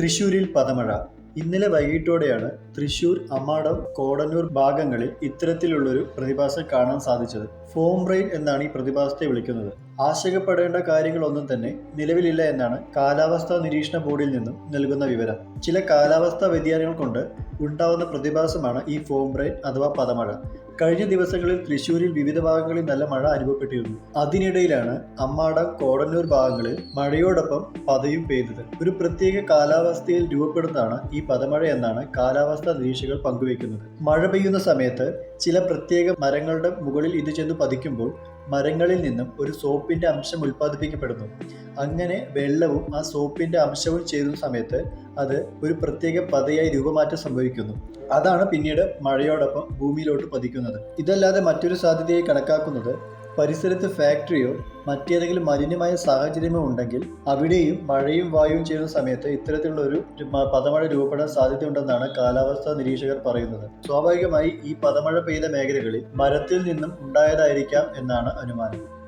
തൃശൂരിൽ പദമഴ ഇന്നലെ വൈകിട്ടോടെയാണ് തൃശൂർ അമ്മാടം കോടന്നൂർ ഭാഗങ്ങളിൽ ഇത്തരത്തിലുള്ളൊരു പ്രതിഭാസം കാണാൻ സാധിച്ചത്. ഫോം റെയിൻ എന്നാണ് ഈ പ്രതിഭാസത്തെ വിളിക്കുന്നത്. ആശങ്കപ്പെടേണ്ട കാര്യങ്ങളൊന്നും തന്നെ നിലവിലില്ല എന്നാണ് കാലാവസ്ഥാ നിരീക്ഷണ ബോർഡിൽ നിന്നും നൽകുന്ന വിവരം. ചില കാലാവസ്ഥാ വ്യതിയാനങ്ങൾ കൊണ്ട് ഉണ്ടാവുന്ന പ്രതിഭാസമാണ് ഈ ഫോം റെയിൻ അഥവാ പദമഴ കഴിഞ്ഞ ദിവസങ്ങളിൽ തൃശ്ശൂരിൽ വിവിധ ഭാഗങ്ങളിൽ നല്ല മഴ അനുഭവപ്പെട്ടിരുന്നു. അതിനിടയിലാണ് അമ്മാടം കോടന്നൂർ ഭാഗങ്ങളിൽ മഴയോടൊപ്പം പതയും പെയ്തത്. ഒരു പ്രത്യേക കാലാവസ്ഥയിൽ രൂപപ്പെടുന്നതാണ് ഈ പദമഴ എന്നാണ് കാലാവസ്ഥാ നിരീക്ഷകർ പങ്കുവയ്ക്കുന്നത്. മഴ പെയ്യുന്ന സമയത്ത് ചില പ്രത്യേക മരങ്ങളുടെ മുകളിൽ ഇത് ചെന്ന് പതിക്കുമ്പോൾ മരങ്ങളിൽ നിന്നും ഒരു സോപ്പിന്റെ അംശം ഉൽപ്പാദിപ്പിക്കപ്പെടുന്നു. അങ്ങനെ വെള്ളവും ആ സോപ്പിന്റെ അംശവും ചേരുന്ന സമയത്ത് അത് ഒരു പ്രത്യേക പതയായി രൂപമാറ്റം സംഭവിക്കുന്നു. അതാണ് പിന്നീട് മഴയോടൊപ്പം ഭൂമിയിലോട്ട് പതിക്കുന്നത്. ഇതല്ലാതെ മറ്റൊരു സാധ്യതയായി കണക്കാക്കുന്നത് പരിസരത്ത് ഫാക്ടറിയോ മറ്റേതെങ്കിലും മലിനമായ സാഹചര്യമോ ഉണ്ടെങ്കിൽ അവിടെയും മഴയും വായുവും ചെയ്യുന്ന സമയത്ത് ഇത്തരത്തിലുള്ള ഒരു പദമഴ രൂപപ്പെടാൻ സാധ്യതയുണ്ടെന്നാണ് കാലാവസ്ഥാ നിരീക്ഷകർ പറയുന്നത്. സ്വാഭാവികമായി ഈ പദമഴ പെയ്ത മേഖലകളിൽ മരത്തിൽ നിന്നും ഉണ്ടായതായിരിക്കാം എന്നാണ് അനുമാനം.